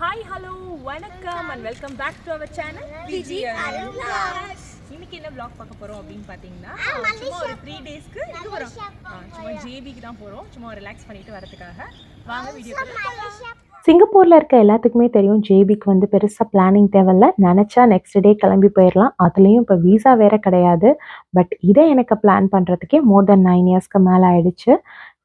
Hi hello வணக்கம் and welcome back to our channel இன்னைக்கு என்ன vlog பார்க்க போறோம் அப்படின்னு பார்த்தீங்கன்னா சும்மா ஒரு த்ரீ டேஸ்க்கு எங்க போறோம் சும்மா ஜேபிக்கு தான் போறோம். சும்மா ரிலாக்ஸ் பண்ணிட்டு வரதுக்காக. வாங்க வீடியோ சிங்கப்பூரில் இருக்க எல்லாத்துக்குமே தெரியும் ஜேபிக்கு வந்து பெருசாக பிளானிங் தேவையில்ல. நினச்சா நெக்ஸ்ட் டே கிளம்பி போயிடலாம் அதுலேயும் இப்போ வீசா வேற கிடையாது. பட் இதை எனக்கு பிளான் பண்ணுறதுக்கே மோர் தென் நைன் இயர்ஸ்க்கு மேலே ஆயிடுச்சு.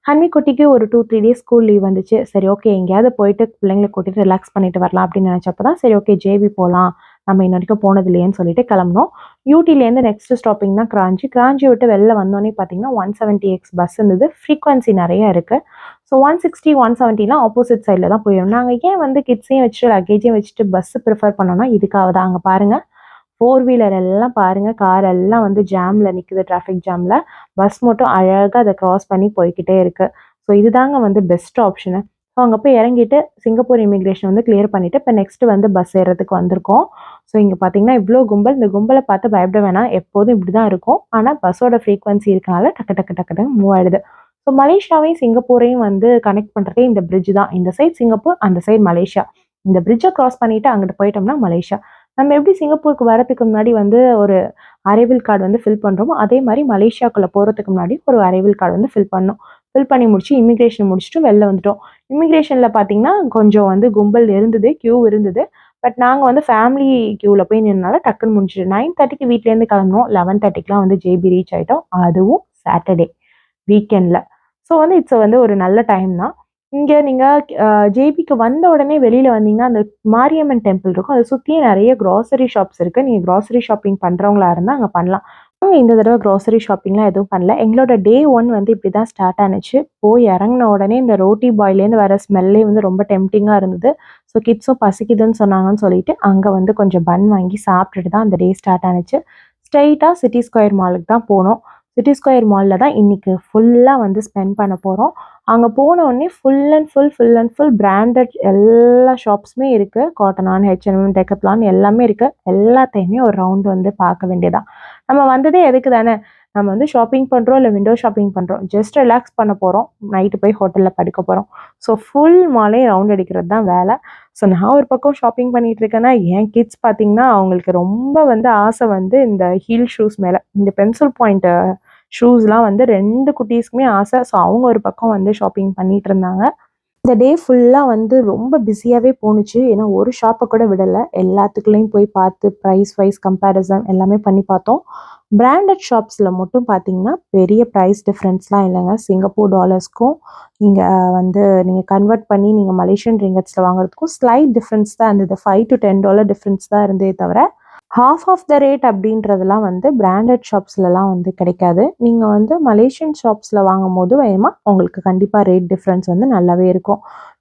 ஹன்வி குட்டிக்கு ஒரு two three days school leave வந்துச்சு. சரி ஓகே எங்கேயாவது போயிட்டு பிள்ளைங்களை கூட்டிட்டு ரிலாக்ஸ் பண்ணிட்டு வரலாம் அப்படின்னு நினச்சப்போ தான் சரி ஓகே ஜேபி போகலாம் நம்ம இன்ன வரைக்கும் போனது இல்லையேன்னு சொல்லிட்டு கிளம்புனோம். யூடிலேருந்து நெக்ஸ்ட் ஸ்டாப்பிங் தான் கிராஞ்சி. கிராஞ்சி விட்டு வெளில வந்தோடனே பார்த்தீங்கன்னா ஒன் செவன்ட்டி எக்ஸ் பஸ் இருந்தது. ஃப்ரீக்வன்சி நிறைய இருக்குது ஸோ ஒன் சிக்ஸ்டி ஒன் செவன்ட்டிலாம் ஆப்போசிட் சைடில் தான் போயிடும் நாங்கள் ஏன் வந்து கிட்ஸையும் வச்சுட்டு லக்கேஜையும் வச்சுட்டு பஸ்ஸு ப்ரிஃபர் பண்ணோம்னா இதுக்காக தான் அங்கே பாருங்கள் ஃபோர் வீலர் எல்லாம் பாருங்கள் கார் எல்லாம் வந்து ஜாமில் நிற்குது டிராஃபிக் ஜாமில் பஸ் மட்டும் அழகாக அதை க்ராஸ் பண்ணி போய்கிட்டே இருக்குது ஸோ இதுதாங்க வந்து பெஸ்ட் ஆப்ஷனு ஸோ அங்கே போய் இறங்கிட்டு சிங்கப்பூர் இமிக்ரேஷன் வந்து கிளியர் பண்ணிவிட்டு இப்போ நெக்ஸ்ட்டு வந்து பஸ் ஏறுறதுக்கு வந்திருக்கோம். ஸோ இங்கே பார்த்தீங்கன்னா இவ்வளோ கும்பல் இந்த கும்பலை பார்த்து பயப்பட வேணாம் எப்போதும் இப்படி தான் இருக்கும். ஆனால் பஸ்ஸோட ஃப்ரீக்வன்சி இருக்கனால டக்கு டக்கு டக்கு டக்கு மூவ் ஆயிடுது. ஸோ மலேசியாவையும் சிங்கப்பூரையும் வந்து கனெக்ட் பண்ணுறதே இந்த பிரிட்ஜ் தான். இந்த சைட் சிங்கப்பூர் அந்த சைடு மலேசியா. இந்த பிரிட்ஜை கிராஸ் பண்ணிட்டு அங்கிட்டு போயிட்டோம்னா மலேசியா. நம்ம எப்படி சிங்கப்பூருக்கு வரதுக்கு முன்னாடி வந்து ஒரு அரைவில் கார்டு வந்து ஃபில் பண்ணுறோமோ அதே மாதிரி மலேசியாக்குள்ளே போகிறதுக்கு முன்னாடி ஒரு அரைவில் கார்டு வந்து ஃபில் பண்ணோம். ஃபில் பண்ணி முடிச்சு இமிக்ரேஷன் முடிச்சுட்டு வெளில வந்துட்டோம். இமிக்ரேஷனில் பார்த்தீங்கன்னா கொஞ்சம் வந்து கும்பல் இருந்தது க்யூ இருந்தது. பட் நாங்கள் வந்து ஃபேமிலி க்யூவில் போய் நின்னால டக்குன்னு முடிச்சிட்டு நைன் தேர்ட்டிக்கு வீட்லேருந்து கிளம்புனோம். லெவன் தேர்ட்டிக்கெலாம் வந்து ஜேபி ரீச் ஆகிட்டோம் அதுவும் சாட்டர்டே வீக்கெண்டில் ஸோ வந்து இட்ஸ் வந்து ஒரு நல்ல டைம் தான். இங்கே நீங்கள் ஜேபிக்கு வந்த உடனே வெளியில் வந்தீங்கன்னா அந்த மாரியம்மன் டெம்பிள் இருக்கும். அதை சுற்றியே நிறைய க்ராசரி ஷாப்ஸ் இருக்குது நீங்கள் க்ராசரி ஷாப்பிங் பண்ணுறவங்களா இருந்தால் அங்கே பண்ணலாம். இந்த தடவை க்ராசரி ஷாப்பிங்லாம் எதுவும் பண்ணல. எங்களோட டே ஒன் வந்து இப்படி தான் ஸ்டார்ட் ஆனுச்சு. போய் இறங்கின உடனே இந்த ரோட்டி பாய்லேருந்து வர ஸ்மெல்லே வந்து ரொம்ப டெம்டிங்காக இருந்தது. ஸோ கிட்ஸும் பசிக்குதுன்னு சொன்னாங்கன்னு சொல்லிட்டு அங்கே வந்து கொஞ்சம் பன் வாங்கி சாப்பிட்டுட்டு தான் அந்த டே ஸ்டார்ட் ஆனுச்சு. ஸ்ட்ரைட்டாக சிட்டி ஸ்கொயர் மாலுக்கு தான் போனோம். சிட்டி ஸ்கொயர் மாலில் தான் இன்றைக்கி ஃபுல்லாக வந்து ஸ்பெண்ட் பண்ண போகிறோம் அங்கே போன full and full full and full branded எல்லா ஷாப்ஸுமே இருக்குது காட்டனான் ஹெச்என்எம் டெக்கத்லான் எல்லாமே இருக்குது எல்லாத்தையுமே ஒரு ரவுண்ட் வந்து பார்க்க வேண்டியதான் நம்ம வந்ததே எதுக்கு தானே? நம்ம வந்து ஷாப்பிங் பண்ணுறோம் இல்லை விண்டோ ஷாப்பிங் பண்ணுறோம் ஜஸ்ட் ரிலாக்ஸ் பண்ண போகிறோம் நைட்டு போய் ஹோட்டலில் படுக்க போகிறோம் ஸோ ஃபுல் மாலே ரவுண்ட் அடிக்கிறது தான் வேலை. ஸோ நான் ஒரு பக்கம் ஷாப்பிங் பண்ணிகிட்டு இருக்கேன்னா என் கிட்ஸ் பார்த்தீங்கன்னா அவங்களுக்கு ரொம்ப வந்து ஆசை வந்து இந்த ஹீல் ஷூஸ் மேலே. இந்த பென்சில் பாயிண்ட்டு ஷூஸ்லாம் வந்து ரெண்டு குட்டீஸ்க்குமே ஆசை. ஸோ அவங்க ஒரு பக்கம் வந்து ஷாப்பிங் பண்ணிட்டு இருந்தாங்க. இந்த டே ஃபுல்லாக வந்து ரொம்ப பிஸியாகவே போணுச்சு. ஏன்னா ஒரு ஷாப்பை கூட விடலை. எல்லாத்துக்குள்ளேயும் போய் பார்த்து ப்ரைஸ் வைஸ் கம்பேரிசன் எல்லாமே பண்ணி பார்த்தோம். பிராண்டட் ஷாப்ஸில் மட்டும் பார்த்தீங்கன்னா பெரிய ப்ரைஸ் டிஃப்ரென்ஸ்லாம் இல்லைங்க. சிங்கப்பூர் டாலர்ஸ்க்கும் நீங்கள் வந்து நீங்கள் கன்வெர்ட் பண்ணி நீங்கள் மலேசியன் ரிங்கட்ஸில் வாங்குறதுக்கும் ஸ்லைட் டிஃப்ரென்ஸ் தான் இருந்தது. Five to ten dollar difference தான் இருந்தே தவிர ஹாஃப் ஆஃப் த ரேட் அப்படின்றதெல்லாம் வந்து பிராண்டட் ஷாப்ஸ்லலாம் வந்து கிடைக்காது. நீங்கள் வந்து மலேசியன் ஷாப்ஸில் வாங்கும் போது வேணுமா உங்களுக்கு கண்டிப்பாக ரேட் டிஃப்ரென்ஸ் வந்து நல்லாவே இருக்கும்.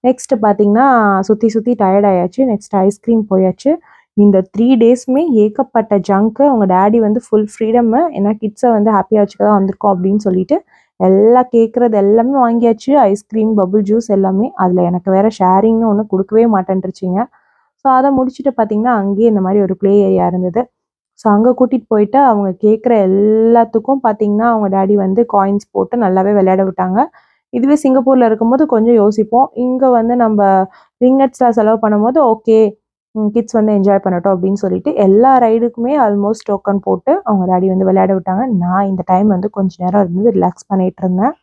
நெக்ஸ்ட்டு பார்த்தீங்கன்னா சுற்றி சுற்றி டயர்ட் ஆயாச்சு நெக்ஸ்ட் ஐஸ்கிரீம் போயாச்சு. இந்த த்ரீ டேஸ்மே ஏகப்பட்ட ஜங்க்கு அவங்க டேடி வந்து ஃபுல் ஃப்ரீடம்மு ஏன்னா கிட்ஸை வந்து ஹாப்பியாக வச்சுக்க தான் வந்திருக்கோம் அப்படின்னு சொல்லிட்டு எல்லாம் கேட்குறது எல்லாமே வாங்கியாச்சு ஐஸ்கிரீம் பபுள் ஜூஸ் எல்லாமே. அதில் எனக்கு வேறு ஷேரிங்னு ஒன்று கொடுக்கவே மாட்டேன்ருச்சிங்க. ஸோ அதை முடிச்சுட்டு பார்த்தீங்கன்னா அங்கேயே இந்த மாதிரி ஒரு ப்ளே ஏரியா இருந்தது. ஸோ அங்கே கூட்டிகிட்டு போயிட்டு அவங்க கேட்குற எல்லாத்துக்கும் பார்த்தீங்கன்னா அவங்க டேடி வந்து காயின்ஸ் போட்டு நல்லாவே விளையாட விட்டாங்க. இதுவே சிங்கப்பூரில் இருக்கும்போது கொஞ்சம் யோசிப்போம். இங்கே வந்து நம்ம ரிங்கட்ஸில் செலவு பண்ணும்போது ஓகே கிட்ஸ் வந்து என்ஜாய் பண்ணட்டும் அப்படின்னு சொல்லிட்டு எல்லா ரைடுக்குமே ஆல்மோஸ்ட் டோக்கன் போட்டு அவங்க டேடி வந்து விளையாட விட்டாங்க. நான் இந்த டைம் வந்து கொஞ்ச நேரம் இருந்து ரிலாக்ஸ் பண்ணிகிட்டு இருந்தேன்.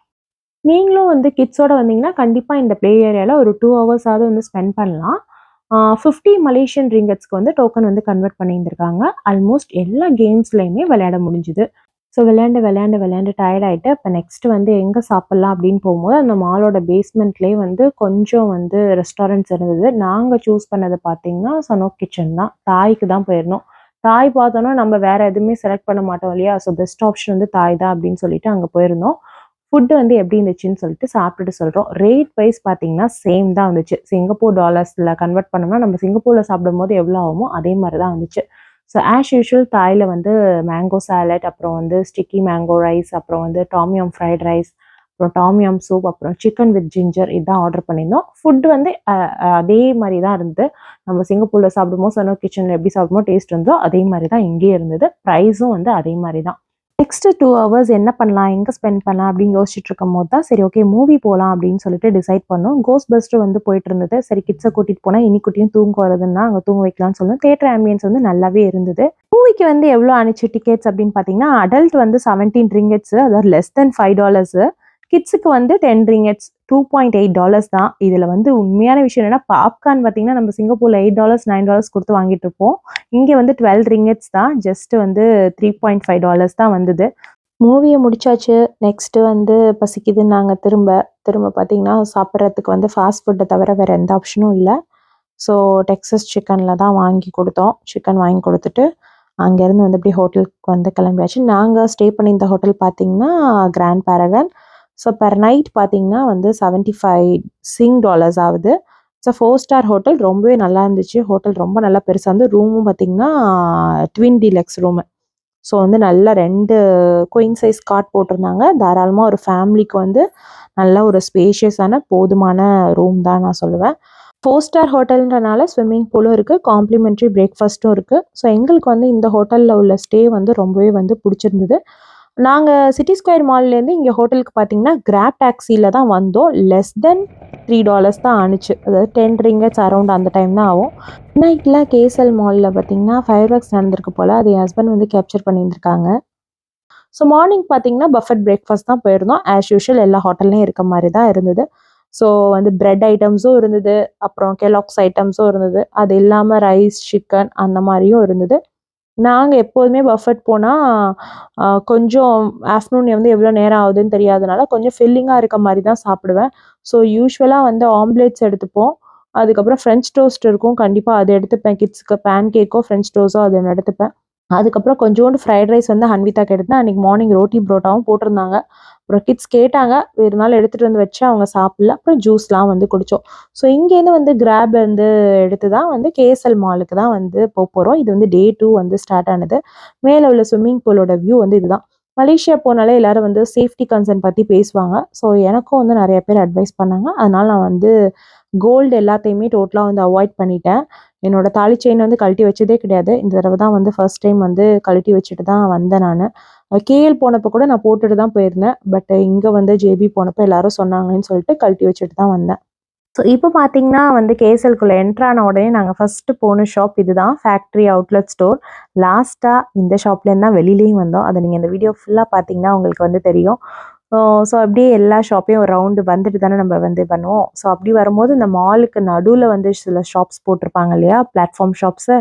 நீங்களும் வந்து கிட்ஸோட வந்தீங்கன்னா கண்டிப்பாக இந்த ப்ளே ஏரியாவில் ஒரு டூ ஹவர்ஸாவது வந்து ஸ்பெண்ட் பண்ணலாம். ஃபிஃப்டி மலேசியன் ரிங்கட்ஸ்க்கு வந்து டோக்கன் வந்து கன்வெர்ட் பண்ணியிருந்திருக்காங்க. ஆல்மோஸ்ட் எல்லா கேம்ஸ்லையுமே விளையாட முடிஞ்சுது. ஸோ விளையாண்டு விளையாண்டு விளையாண்டு டயர்ட் ஆகிட்டு இப்போ நெக்ஸ்ட் வந்து எங்கே சாப்பிட்லாம் அப்படின்னு போகும்போது அந்த மாலோட பேஸ்மெண்ட்லேயே வந்து கொஞ்சம் வந்து ரெஸ்டாரண்ட்ஸ் இருந்தது. நாங்கள் சூஸ் பண்ணது பார்த்தீங்கன்னா சனோ கிச்சன் தான். தாய்க்கு தான் போயிருந்தோம். தாய் பார்த்தோன்னா நம்ம வேற எதுவுமே செலக்ட் பண்ண மாட்டோம் இல்லையா? ஸோ பெஸ்ட் ஆப்ஷன் வந்து தாய் தான் அப்படின்னு சொல்லிட்டு அங்கே போயிருந்தோம். ஃபுட்டு வந்து எப்படி இருந்துச்சுன்னு சொல்லிட்டு சாப்பிட்டுட்டு சொல்கிறோம் ரேட் வைஸ் பார்த்தீங்கன்னா சேம் தான் வந்துச்சு. சிங்கப்பூர் டாலர்ஸில் கன்வெர்ட் பண்ணோம்னா நம்ம சிங்கப்பூரில் சாப்பிடும்போது எவ்வளோ ஆகுமோ அதே மாதிரி தான் வந்துச்சு. ஸோ ஆஸ் யூஷுவல் தாயில் வந்து மேங்கோ சாலட் அப்புறம் வந்து ஸ்டிக்கி மேங்கோ ரைஸ் அப்புறம் வந்து டாமியம் ஃப்ரைட் ரைஸ் அப்புறம் டாமியம் சூப் அப்புறம் சிக்கன் வித் ஜிஞ்சர் இதுதான் ஆர்டர் பண்ணியிருந்தோம். ஃபுட் வந்து அதே மாதிரி தான் இருந்தது. நம்ம சிங்கப்பூரில் சாப்பிடும்போது சனோ கிச்சனில் எப்படி சாப்பிடுமோ டேஸ்ட் இருந்தோ அதே மாதிரி தான் இங்கேயே இருந்தது ப்ரைஸும் வந்து அதே மாதிரி தான் நெக்ஸ்ட்டு டூ ஹவர்ஸ் என்ன பண்ணலாம் எங்கே ஸ்பெண்ட் பண்ணலாம் அப்படின்னு யோசிச்சுட்டு இருக்கும் போது தான் சரி ஓகே மூவி போகலாம் அப்படின்னு சொல்லிட்டு டிசைட் பண்ணோம். கோஸ் பஸ்ட் வந்து போயிட்டு இருந்தது. சரி கிட்ஸை கூட்டிகிட்டு போனால் இனிக்குட்டியும் தூங்க வருதுன்னா அங்கே தூங்க வைக்கலாம்னு சொல்லணும் தேட்டர் ஆம்பியன்ஸ் வந்து நல்லாவே இருந்தது. மூவிக்கு வந்து எவ்வளோ அனுப்பிச்சு டிக்கெட்ஸ் அப்படின்னு பார்த்தீங்கன்னா அடல்ட் வந்து செவன்டீன் ரிங்கெட்ஸ் அதாவது லெஸ் தென் ஃபைவ் டாலர்ஸு கிட்ஸுக்கு வந்து ten ringgits two point eight dollars தான். இதில் வந்து உண்மையான விஷயம் என்னென்னா பாப்கார்ன் பார்த்தீங்கன்னா நம்ம சிங்கப்பூரில் எயிட் டாலர்ஸ் நைன் டாலர்ஸ் கொடுத்து வாங்கிட்டு இருப்போம். இங்கே வந்து டுவெல் ரிங்கெட்ஸ் தான். ஜஸ்ட் வந்து த்ரீ பாயிண்ட் ஃபைவ் டாலர்ஸ் தான் வந்தது. மூவியை முடிச்சாச்சு. நெக்ஸ்ட்டு வந்து பசிக்குதுன்னு நாங்கள் திரும்ப திரும்ப பார்த்தீங்கன்னா சாப்பிட்றதுக்கு வந்து ஃபாஸ்ட் ஃபுட்டை தவிர வேறு எந்த ஆப்ஷனும் இல்லை. ஸோ டெக்ஸஸ் சிக்கனில் தான் வாங்கி கொடுத்தோம். சிக்கன் வாங்கி கொடுத்துட்டு அங்கேருந்து வந்து அப்படியே ஹோட்டலுக்கு வந்து கிளம்பியாச்சு. நாங்கள் ஸ்டே பண்ணியிருந்த ஹோட்டல் பார்த்தீங்கன்னா grand paragon so per night பார்த்தீங்கன்னா வந்து செவன்ட்டி ஃபைவ் சிங் டாலர்ஸ் ஆகுது. ஸோ ஃபோர் ஸ்டார் ஹோட்டல் ரொம்பவே நல்லா இருந்துச்சு. ஹோட்டல் ரொம்ப நல்லா பெருசாக இருந்து ரூமும் பார்த்தீங்கன்னா ட்வின் டீலக்ஸ் ரூமு ஸோ வந்து நல்லா ரெண்டு குயின் சைஸ் காட் போட்டிருந்தாங்க. தாராளமாக ஒரு ஃபேமிலிக்கு வந்து நல்ல ஒரு ஸ்பேஷியஸான போதுமான ரூம் தான் நான் சொல்லுவேன். ஃபோர் ஸ்டார் ஹோட்டல்ன்றனால ஸ்விம்மிங் பூலும் இருக்குது காம்ப்ளிமெண்ட்ரி பிரேக்ஃபாஸ்ட்டும் இருக்குது ஸோ எங்களுக்கு வந்து இந்த ஹோட்டலில் உள்ள ஸ்டே வந்து ரொம்பவே வந்து பிடிச்சிருந்தது. நாங்கள் சிட்டி ஸ்கொயர் மால்லேருந்து இங்கே ஹோட்டலுக்கு பார்த்தீங்கன்னா கிராப் டாக்ஸியில் தான் வந்தோம். லெஸ் தென் த்ரீ டாலர்ஸ் தான் ஆணுச்சு. அதாவது டென் ரிங்கட்ஸ் அரௌண்ட் அந்த டைம் தான் ஆகும். நைட்டில் கேசல் மாலில் பார்த்தீங்கன்னா ஃபயர் ஒர்க்ஸ் நடந்திருக்கு போல். அது என் ஹஸ்பண்ட் வந்து கேப்சர் பண்ணியிருந்திருக்காங்க. ஸோ மார்னிங் பார்த்தீங்கன்னா பஃபட் பிரேக்ஃபாஸ்ட் தான் போயிருந்தோம். ஆஸ் யூஷுவல் எல்லா ஹோட்டல்லையும் இருக்க மாதிரி தான் இருந்தது. ஸோ வந்து பிரெட் ஐட்டம்ஸும் இருந்தது. அப்புறம் கெலாக்ஸ் ஐட்டம்ஸும் இருந்தது. அது இல்லாமல் ரைஸ் சிக்கன் அந்த மாதிரியும் இருந்தது. நாங்கள் எப்போதுமே பஃபட் போனால் கொஞ்சம் ஆஃப்டர்நூன் வந்து எவ்வளோ நேரம் ஆகுதுன்னு தெரியாதனால கொஞ்சம் ஃபில்லிங்காக இருக்க மாதிரி தான் சாப்பிடுவேன். ஸோ யூஸ்வலாக வந்து ஆம்லேட்ஸ் எடுத்துப்போம். அதுக்கப்புறம் ஃப்ரெஞ்ச் டோஸ்ட் இருக்கும். கண்டிப்பாக அது எடுத்துப்பேன். கிட்ஸுக்கு பேன் கேக்கோ ஃப்ரெஞ்ச் டோஸோ அது ஒன்று எடுத்துப்பேன். அதுக்கப்புறம் கொஞ்சோண்டு ஃப்ரைட் ரைஸ் வந்து ஹன்விதாக்கு எடுத்தேன் அன்றைக்கி மார்னிங் ரோட்டி புரோட்டாவும் போட்டிருந்தாங்க. அப்புறம் கிட்ஸ் கேட்டாங்க இருந்தாலும் எடுத்துகிட்டு வந்து வச்சு அவங்க சாப்பிடல. அப்புறம் ஜூஸ்லாம் வந்து குடித்தோம் ஸோ இங்கேருந்து வந்து கிராப் வந்து எடுத்து தான் வந்து கேஎஸ்எல் மாலுக்கு தான் வந்து போக போகிறோம் இது வந்து டே டூ வந்து ஸ்டார்ட் ஆனது. மேலே உள்ள ஸ்விம்மிங் பூலோட வியூ வந்து இதுதான். மலேசியா போனாலே எல்லாரும் வந்து சேஃப்டி கன்சர்ன் பற்றி பேசுவாங்க. ஸோ எனக்கும் வந்து நிறைய பேர் அட்வைஸ் பண்ணாங்க. அதனால் நான் வந்து கோல்டு எல்லாத்தையுமே டோட்டலாக வந்து அவாய்ட் பண்ணிட்டேன். என்னோடய தாலி செயின் வந்து கழட்டி வச்சதே கிடையாது. இந்த தடவை தான் வந்து ஃபர்ஸ்ட் டைம் வந்து கழட்டி வச்சுட்டு தான் வந்தேன் நான். கேஎல் போனப்போ கூட நான் போட்டுட்டு தான் போயிருந்தேன். பட் இங்கே வந்து ஜேபி போனப்போ எல்லாரும் சொன்னாங்கன்னு சொல்லிட்டு கழட்டி வச்சுட்டு தான் வந்தேன். ஸோ இப்போ பார்த்தீங்கன்னா வந்து கேஎஸ்எல்குள்ளே என்ட்ரான உடனே நாங்கள் ஃபஸ்ட்டு போன ஷாப் இதுதான் ஃபேக்ட்ரி அவுட்லெட் ஸ்டோர் லாஸ்ட்டாக இந்த ஷாப்லேருந்து தான் வெளியிலையும் வந்தோம். அதை நீங்கள் இந்த வீடியோ ஃபுல்லாக பார்த்தீங்கன்னா உங்களுக்கு வந்து தெரியும். ஸோ அப்படியே எல்லா ஷாப்பையும் ஒரு ரவுண்டு வந்துட்டு தானே நம்ம வந்து பண்ணுவோம். ஸோ அப்படி வரும்போது இந்த மாலுக்கு நடுவில் வந்து சில ஷாப்ஸ் போட்டிருப்பாங்க இல்லையா? பிளாட்ஃபார்ம் ஷாப்ஸு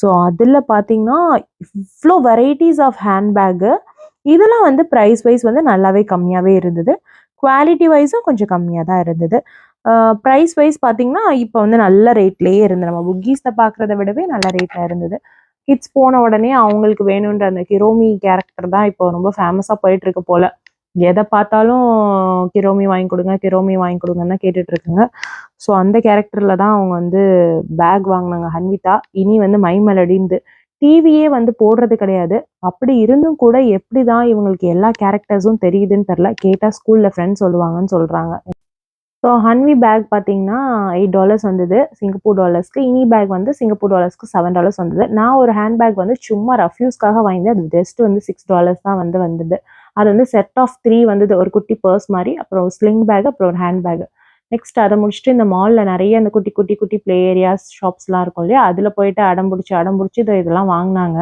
ஸோ அதில் பார்த்தீங்கன்னா இவ்வளோ வெரைட்டிஸ் ஆஃப் ஹேண்ட்பேக்கு இதெல்லாம் வந்து ப்ரைஸ் வைஸ் வந்து நல்லாவே கம்மியாகவே இருந்தது. குவாலிட்டி வைஸும் கொஞ்சம் கம்மியாக தான் இருந்தது. ப்ரைஸ் வைஸ் பார்த்தீங்கன்னா இப்போ வந்து நல்ல ரேட்லேயே இருந்தது. நம்ம புக்கீஸில் பார்க்குறத விடவே நல்ல ரேட்டில் இருந்தது. கிட்ஸ் போன உடனே அவங்களுக்கு வேணுன்ற அந்த கிரோமி கேரக்டர் தான் இப்போ ரொம்ப ஃபேமஸாக போயிட்டுருக்கு போல். எதை பார்த்தாலும் கிரோமி வாங்கி கொடுங்க கிரோமி வாங்கி கொடுங்கன்னு கேட்டுட்ருக்குங்க ஸோ அந்த கேரக்டரில் தான் அவங்க வந்து பேக் வாங்கினாங்க ஹன்விதா. இனி வந்து மை மெலடிந்து டிவியே வந்து போடுறது கிடையாது. அப்படி இருந்தும் கூட எப்படி தான் இவங்களுக்கு எல்லா கேரக்டர்ஸும் தெரியுதுன்னு தெரில கேட்டால் ஸ்கூலில் ஃப்ரெண்ட்ஸ் சொல்லுவாங்கன்னு சொல்கிறாங்க ஸோ ஹன்வி பேக் பார்த்தீங்கன்னா எயிட் டாலர்ஸ் வந்தது. சிங்கப்பூர் டாலர்ஸ்க்கு இனி பேக் வந்து சிங்கப்பூர் டாலர்ஸ்க்கு செவன் டாலர்ஸ் வந்தது. நான் ஒரு ஹேண்ட் பேக் வந்து சும்மா ரஃப்யூஸ்க்காக வாங்கினேன். அது ஜஸ்ட் வந்து சிக்ஸ் டாலர்ஸ் தான் வந்து வந்தது. அது வந்து செட் ஆஃப் த்ரீ வந்தது. ஒரு குட்டி பர்ஸ் மாதிரி அப்புறம் ஸ்லிங் பேக் அப்புறம் ஒரு ஹேண்ட் பேக் நெக்ஸ்ட் அதை முடிச்சுட்டு இந்த மாலில் நிறைய இந்த குட்டி குட்டி குட்டி ப்ளே ஏரியாஸ் ஷாப்ஸ்லாம் இருக்கும் இல்லையா? அதில் போயிட்டு அடம் பிடிச்சி அடம் பிடிச்சி இதை இதெல்லாம் வாங்கினாங்க.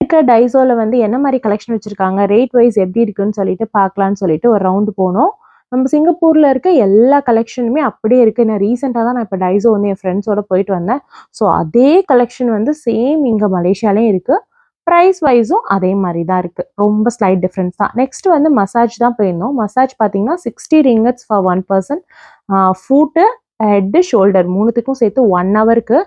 இருக்க டைசோவில் வந்து என்ன மாதிரி கலெக்ஷன் வச்சுருக்காங்க? ரேட் வைஸ் எப்படி இருக்குன்னு சொல்லிட்டு பார்க்கலான்னு சொல்லிட்டு ஒரு ரவுண்டு போனோம். நம்ம சிங்கப்பூரில் இருக்க எல்லா கலெக்ஷனுமே அப்படியே இருக்குது நான் ரீசெண்டாக தான் நான் இப்போ டைஸோ வந்து என் ஃப்ரெண்ட்ஸோட போயிட்டு வந்தேன். ஸோ அதே கலெக்ஷன் வந்து சேம் இங்கே மலேசியாலேயும் இருக்குது ப்ரைஸ் வைஸும் அதே மாதிரி தான் இருக்குது ரொம்ப ஸ்லைட் டிஃப்ரென்ஸ் தான். நெக்ஸ்ட் வந்து மசாஜ் தான் போயிருந்தோம். மசாஜ் பார்த்தீங்கன்னா sixty ringgits for one person foot head shoulder மூணுத்துக்கும் சேர்த்து ஒன் ஹவருக்கு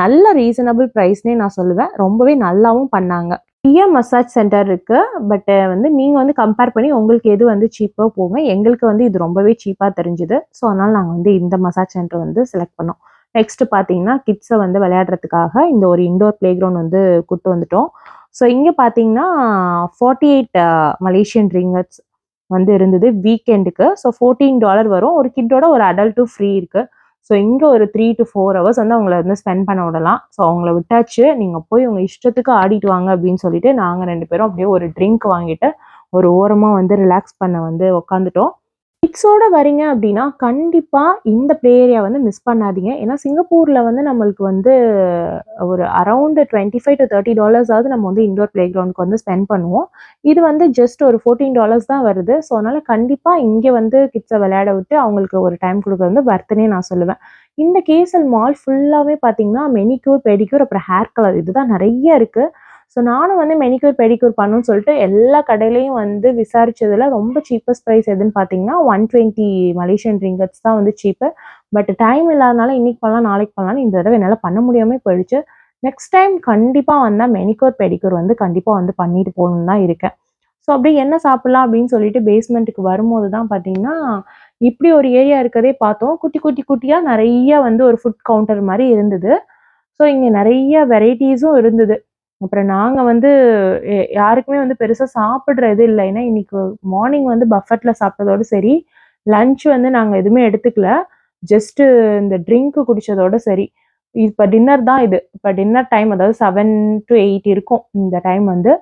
நல்ல ரீசனபிள் ப்ரைஸ்னே நான் சொல்லுவேன். ரொம்பவே நல்லாவும் பண்ணாங்க. நிறைய மசாஜ் சென்டர் இருக்குது பட் வந்து நீங்கள் வந்து கம்பேர் பண்ணி உங்களுக்கு எது வந்து சீப்பாக போங்க. எங்களுக்கு வந்து இது ரொம்பவே சீப்பாக தெரிஞ்சுது. ஸோ அதனால் நாங்கள் வந்து இந்த மசாஜ் சென்டர் வந்து செலக்ட் பண்ணோம். நெக்ஸ்ட் பார்த்தீங்கன்னா கிட்ஸை வந்து விளையாடுறதுக்காக இந்த ஒரு இண்டோர் பிளே கிரவுண்ட் வந்து கூப்பிட்டு வந்துட்டோம். ஸோ இங்கே பார்த்தீங்கன்னா ஃபார்ட்டி எயிட் மலேசியன் ரிங்கட்ஸ் வந்து இருந்தது வீக்கெண்டுக்கு ஸோ ஃபோர்டீன் டாலர் வரும். ஒரு கிட்டோட ஒரு அடல்ட்டும் ஃப்ரீ இருக்குது ஸோ இங்கே ஒரு த்ரீ டு ஃபோர் ஹவர்ஸ் வந்து அவங்கள வந்து ஸ்பெண்ட் பண்ண விடலாம். ஸோ அவங்கள விட்டாச்சு. நீங்கள் போய் உங்கள் இஷ்டத்துக்கு ஆடிட்டு வாங்க அப்படின்னு சொல்லிட்டு நாங்கள் ரெண்டு பேரும் அப்படியே ஒரு ட்ரிங்க் வாங்கிட்டு ஒரு ஓரமாக வந்து ரிலாக்ஸ் பண்ண வந்து உக்காந்துட்டோம். கிட்ஸோட வரீங்க அப்படின்னா கண்டிப்பாக இந்த ப்ளே ஏரியா வந்து மிஸ் பண்ணாதீங்க. ஏன்னா சிங்கப்பூரில் வந்து நம்மளுக்கு வந்து ஒரு around twenty five to thirty டாலர்ஸாவது நம்ம வந்து இண்டோர் ப்ளே கிரவுண்டுக்கு வந்து ஸ்பெண்ட் பண்ணுவோம். இது வந்து ஜஸ்ட் ஒரு ஃபோர்டீன் டாலர்ஸ் தான் வருது. ஸோ அதனால் கண்டிப்பாக இங்கே வந்து கிட்ஸை விளையாட விட்டு அவங்களுக்கு ஒரு டைம் கொடுக்குறது வந்து வர்த்தனே நான் சொல்லுவேன். இந்த கேசல் மால் ஃபுல்லாகவே பார்த்தீங்கன்னா மெனிக்யூர் பெடிக்யூர் அப்புறம் ஹேர் கலர் இதுதான் நிறைய இருக்குது ஸோ நானும் வந்து மெனிக்யூர் பெடிக்யூர் பண்ணணும்னு சொல்லிட்டு எல்லா கடையிலையும் வந்து விசாரித்ததில் ரொம்ப சீப்பஸ்ட் ப்ரைஸ் எதுன்னு பார்த்தீங்கன்னா ஒன் டுவெண்ட்டி மலேசியன் ரிங்கட்ஸ் தான் வந்து சீப்பு பட் டைம் இல்லாதனால இன்னைக்கு பண்ணலாம் நாளைக்கு பண்ணலாம் இந்த தடவை என்னால் பண்ண முடியாமல் போயிடுச்சு. நெக்ஸ்ட் டைம் கண்டிப்பாக வந்தால் மெனிக்யூர் பெடிக்யூர் வந்து கண்டிப்பாக வந்து பண்ணிட்டு போகணுன்னு தான் இருக்கேன். ஸோ அப்படியே என்ன சாப்பிட்லாம் அப்படின்னு சொல்லிட்டு பேஸ்மெண்ட்டுக்கு வரும்போது தான் பார்த்தீங்கன்னா இப்படி ஒரு ஏரியா இருக்கதே பார்த்தோம். குட்டி குட்டி குட்டியாக நிறைய வந்து ஒரு ஃபுட் கவுண்டர் மாதிரி இருந்தது. ஸோ இங்கே நிறைய வெரைட்டிஸும் இருந்தது. அப்புறம் நாங்கள் வந்து யாருக்குமே வந்து பெருசாக சாப்பிட்றது இல்லை. ஏன்னா இன்னைக்கு மார்னிங் வந்து பஃபெட்டில் சாப்பிட்டதோட சரி லஞ்ச் வந்து நாங்கள் எதுவுமே எடுத்துக்கல. ஜஸ்ட்டு இந்த ட்ரிங்க்கு குடித்ததோடு சரி. இப்போ டின்னர் தான் இது. இப்போ டின்னர் டைம் அதாவது செவன் டு எயிட் இருக்கும் இந்த டைம் வந்து.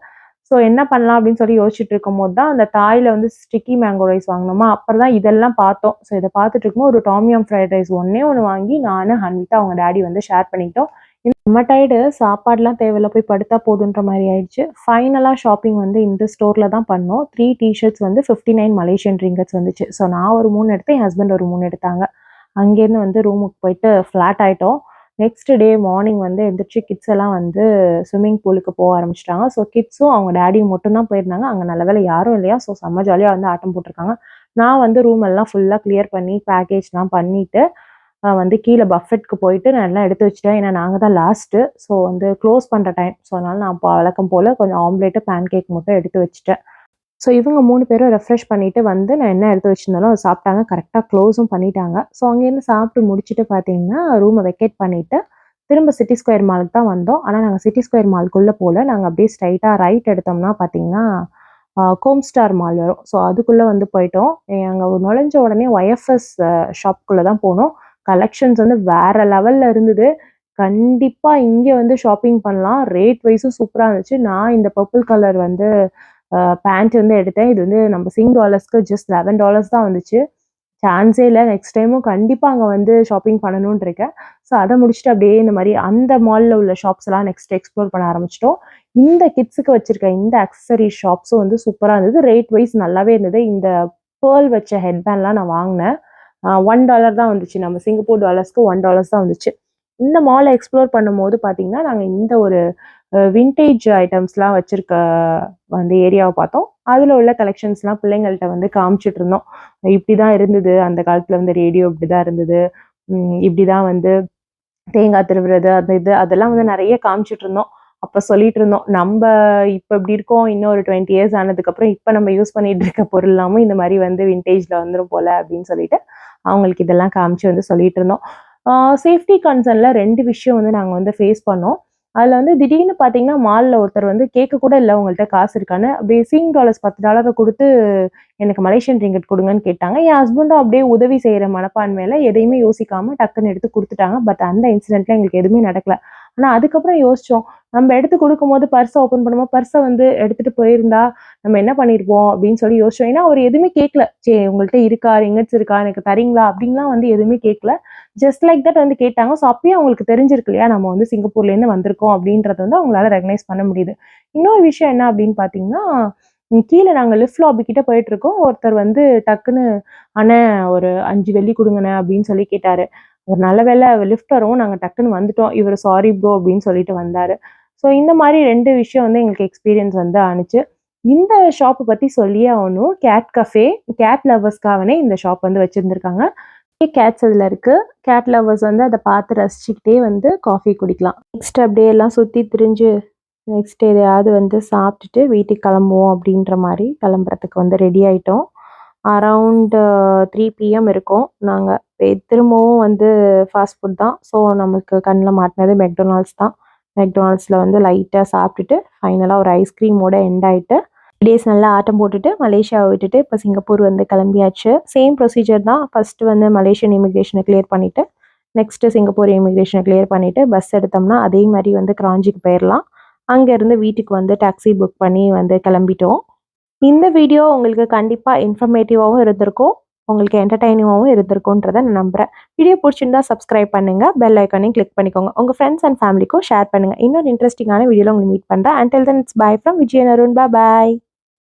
ஸோ என்ன பண்ணலாம் அப்படின்னு சொல்லி யோசிச்சுட்டு இருக்கும்போது தான் அந்த தாயில் வந்து ஸ்டிக்கி மேங்கோ ரைஸ் வாங்கினோமா? அப்புறம் தான் இதெல்லாம் பார்த்தோம். ஸோ இதை பார்த்துட்டு இருக்கும்போது ஒரு டாமியம் ஃப்ரைட் ரைஸ் ஒன்றே ஒன்று வாங்கி நான் ஹன்விதா அவங்க டேடி வந்து ஷேர் பண்ணிக்கிட்டோம். நம்ம டயர்டு சாப்பாடுலாம் தேவையில்ல போய் படுத்தா போதுன்ற மாதிரி ஆயிடுச்சு. ஃபைனலாக ஷாப்பிங் வந்து இந்த ஸ்டோரில் தான் பண்ணோம். த்ரீ டிஷர்ட்ஸ் வந்து ஃபிஃப்டி நைன் மலேசியன் ரிங்கட்ஸ் வந்துச்சு. ஸோ நான் ஒரு மூணு எடுத்தேன் என் ஹஸ்பண்ட் ஒரு மூணு எடுத்தாங்க. அங்கேருந்து வந்து ரூமுக்கு போயிட்டு ஃப்ளாட் ஆகிட்டோம் நெக்ஸ்ட் டே மார்னிங் வந்து எந்திரிச்சு கிட்ஸ் எல்லாம் வந்து ஸ்விம்மிங் பூலுக்கு போக ஆரம்பிச்சிட்டாங்க. ஸோ கிட்ஸும் அவங்க டேடியும் மட்டும்தான் போயிருந்தாங்க. அங்கே நல்ல வேலை யாரும் இல்லையா? ஸோ செம்ம ஜாலியாக வந்து ஆட்டம் போட்டிருக்காங்க. நான் வந்து ரூம் எல்லாம் ஃபுல்லாக கிளியர் பண்ணி பேக்கேஜ்லாம் பண்ணிவிட்டு வந்து கீழே பஃபெட்க்கு போயிட்டு நான் எல்லாம் எடுத்து வச்சுட்டேன். ஏன்னா நாங்கள் தான் லாஸ்ட்டு ஸோ வந்து க்ளோஸ் பண்ணுற டைம் ஸோ அதனால நான் இப்போ வழக்கம் போல் கொஞ்சம் ஆம்லேட்டு பேன் கேக் மட்டும் எடுத்து வச்சுட்டேன். ஸோ இவங்க மூணு பேரும் ரெஃப்ரெஷ் பண்ணிவிட்டு வந்து நான் என்ன எடுத்து வச்சிருந்தாலும் அதை சாப்பிட்டாங்க. கரெக்டாக க்ளோஸும் பண்ணிட்டாங்க. ஸோ அங்கேருந்து சாப்பிட்டு முடிச்சுட்டு பார்த்தீங்கன்னா ரூமை வெக்கேட் பண்ணிவிட்டு திரும்ப சிட்டி ஸ்கொயர் மாலுக்கு தான் வந்தோம். ஆனால் நாங்கள் சிட்டி ஸ்கொயர் மாலுக்குள்ளே போகல. நாங்கள் அப்படியே ஸ்ட்ரைட்டாக ரைட் எடுத்தோம்னா பார்த்தீங்கன்னா கோம் ஸ்டார் மால் வரும். ஸோ அதுக்குள்ளே வந்து போயிட்டோம். அங்கே நுழைஞ்ச உடனே ஒய்எஃப்எஸ் ஷாப்குள்ளே தான் போனோம். கலெக்ஷன்ஸ் வந்து வேற லெவல்ல இருந்தது. கண்டிப்பா இங்கே வந்து ஷாப்பிங் பண்ணலாம். ரேட் வைஸும் சூப்பராக இருந்துச்சு. நான் இந்த பர்பிள் கலர் வந்து பேண்ட் வந்து எடுத்தேன். இது வந்து நம்ம சிங் டாலர்ஸ்க்கு ஜஸ்ட் லெவன் டாலர்ஸ் தான் வந்துச்சு. சான்ஸே இல்லை. நெக்ஸ்ட் டைமும் கண்டிப்பாக அங்கே வந்து ஷாப்பிங் பண்ணணும்னு இருக்கேன். ஸோ அதை முடிச்சுட்டு அப்படியே இந்த மாதிரி அந்த மாலில் உள்ள ஷாப்ஸ் எல்லாம் நெக்ஸ்ட் எக்ஸ்ப்ளோர் பண்ண ஆரம்பிச்சிட்டோம். இந்த கிட்ஸுக்கு வச்சிருக்க இந்த அக்சசரி ஷாப்ஸும் வந்து சூப்பராக இருந்தது. ரேட் வைஸ் நல்லாவே இருந்தது. இந்த பேர்ல் வச்ச ஹெட்பேண்ட்லாம் நான் வாங்கினேன். ஒன் டாலர் தான் வந்துச்சு. நம்ம சிங்கப்பூர் டாலர்ஸ்க்கு ஒன் டாலர்ஸ் தான் வந்துச்சு. இந்த மாலை எக்ஸ்ப்ளோர் பண்ணும்போது பார்த்தீங்கன்னா நாங்கள் இந்த ஒரு விண்டேஜ் ஐட்டம்ஸ்லாம் வச்சுருக்க வந்து ஏரியாவை பார்த்தோம். அதில் உள்ள கலெக்ஷன்ஸ்லாம் பிள்ளைங்கள்ட்ட வந்து காமிச்சிட்டு இருந்தோம். இப்படி தான் இருந்தது. அந்த காலத்தில் வந்து ரேடியோ இப்படி தான் இருந்தது. இப்படி தான் வந்து தேங்காய் திருவுறது அந்த இது அதெல்லாம் வந்து நிறைய காமிச்சிட்டு இருந்தோம். அப்போ சொல்லிட்டு இருந்தோம் நம்ம இப்போ இப்படி இருக்கோம். இன்னும் ஒரு டுவெண்ட்டி இயர்ஸ் ஆனதுக்கப்புறம் இப்போ நம்ம யூஸ் பண்ணிட்டு இருக்க பொருள் இல்லாமல் இந்த மாதிரி வந்து விண்டேஜில் வந்துடும் போல அப்படின்னு சொல்லிட்டு அவங்களுக்கு இதெல்லாம் காமிச்சு வந்து சொல்லிட்டு இருந்தோம். சேஃப்டி கன்சர்னில் ரெண்டு விஷயம் வந்து நாங்கள் வந்து ஃபேஸ் பண்ணோம். அதில் வந்து திடீர்னு பார்த்தீங்கன்னா மாலில் ஒருத்தர் வந்து கேட்க கூட இல்லை உங்கள்கிட்ட காசு இருக்கான்னு அப்படியே சிங் டாலர்ஸ் பத்து டாலரை கொடுத்து எனக்கு மலேசியன் ரிங்கெட் கொடுங்கன்னு கேட்டாங்க. என் ஹஸ்பண்டும் அப்படியே உதவி செய்கிற மனப்பான்மையில எதையுமே யோசிக்காமல் டக்குன்னு எடுத்து கொடுத்துட்டாங்க. பட் அந்த இன்சிடெண்ட்டில் எங்களுக்கு எதுவுமே நடக்கல. ஆனால் அதுக்கப்புறம் யோசித்தோம் நம்ம எடுத்து கொடுக்கும்போது பர்ஸை ஓப்பன் பண்ணும்போது பர்ஸை வந்து எடுத்துட்டு போயிருந்தா நம்ம என்ன பண்ணிருப்போம் அப்படின்னு சொல்லி யோசிச்சோம். ஏன்னா அவர் எதுவுமே கேட்கல. சரி உங்கள்கிட்ட இருக்கா? ரிங்கட்ஸ் இருக்கா? எனக்கு தரீங்களா? அப்படின்லாம் வந்து எதுவுமே கேட்கல. ஜஸ்ட் லைக் தட் வந்து கேட்டாங்க. ஸோ அப்பயே அவங்களுக்கு தெரிஞ்சிருக்கு இல்லையா? நம்ம வந்து சிங்கப்பூர்லேருந்து வந்திருக்கோம் அப்படின்றது வந்து அவங்களால ரெகனைஸ் பண்ண முடியுது. இன்னொரு விஷயம் என்ன அப்படின்னு பார்த்தீங்கன்னா கீழே நாங்கள் லிஃப்ட் லாபி கிட்ட போயிட்டு இருக்கோம். ஒருத்தர் வந்து டக்குன்னு அண்ணன் ஒரு அஞ்சு வெள்ளி கொடுங்கண்ணே அப்படின்னு சொல்லி கேட்டாரு. ஒரு நல்ல வேலை லிஃப்ட் வரும் நாங்கள் டக்குன்னு வந்துட்டோம். இவர் சாரி ப்ரோ அப்படின்னு சொல்லிட்டு வந்தார். ஸோ இந்த மாதிரி ரெண்டு விஷயம் வந்து எங்களுக்கு எக்ஸ்பீரியன்ஸ் வந்து ஆணுச்சு. இந்த ஷாப்பை பற்றி சொல்லியே ஆகணும். கேட் கஃபே கேட் லவர்ஸ்க்காகவே இந்த ஷாப் வந்து வச்சுருந்துருக்காங்க. கேட்ஸ் அதில் இருக்குது கேட் லவர்ஸ் வந்து அதை பார்த்து ரசிச்சுக்கிட்டே வந்து காஃபி குடிக்கலாம். நெக்ஸ்ட் அப்படியே எல்லாம் சுற்றி திரிஞ்சு நெக்ஸ்ட் எதையாவது வந்து சாப்பிட்டுட்டு வீட்டுக்கு கிளம்புவோம் அப்படின்ற மாதிரி கிளம்புறதுக்கு வந்து ரெடி ஆகிட்டோம் அரவுண்டு த்ரீ பிஎம் இருக்கும். நாங்கள் திரும்பவும் வந்து ஃபாஸ்ட் ஃபுட் தான். ஸோ நமக்கு கண்ணில் மாட்டினது மெக்டொனால்ட்ஸ் தான். மெக்டொனால்ட்ஸில் வந்து லைட்டாக சாப்பிட்டுட்டு ஃபைனலாக ஒரு ஐஸ்கிரீமோட எண்ட் ஆயிட்டு டேஸ் நல்லா ஆட்டம் போட்டுட்டு மலேசியாவை விட்டுட்டு இப்போ சிங்கப்பூர் வந்து கிளம்பியாச்சு. சேம் ப்ரொசீஜர் தான். ஃபஸ்ட்டு வந்து மலேசியன் இமிக்ரேஷனை கிளியர் பண்ணிட்டு நெக்ஸ்ட்டு சிங்கப்பூர் இமிக்ரேஷனை கிளியர் பண்ணிவிட்டு பஸ் எடுத்தோம்னா அதே மாதிரி வந்து கிராஞ்சிக்கு போயிடலாம் அங்கேருந்து வீட்டுக்கு வந்து டாக்ஸி புக் பண்ணி வந்து கிளம்பிட்டோம். இந்த வீடியோ உங்களுக்கு கண்டிப்பாக இன்ஃபர்மேட்டிவாகவும் இருந்திருக்கும். உங்களுக்கு என்டர்டைனிங்காகவும் இருந்திருக்குன்றதை நான் நம்புகிறேன் வீடியோ பிடிச்சிருந்தா சப்ஸ்கிரைப் பண்ணுங்கள் பெல் ஐக்கானையும் கிளிக் பண்ணிக்கோங்க. உங்கள் ஃப்ரெண்ட்ஸ் அண்ட் ஃபேமிலிக்கும் ஷேர் பண்ணுங்கள் இன்னொரு இன்ட்ரெஸ்டிங்கான வீடியோவில் உங்களுக்கு மீட் பண்ணுறேன் until then it's bye from Vijayan Arun bye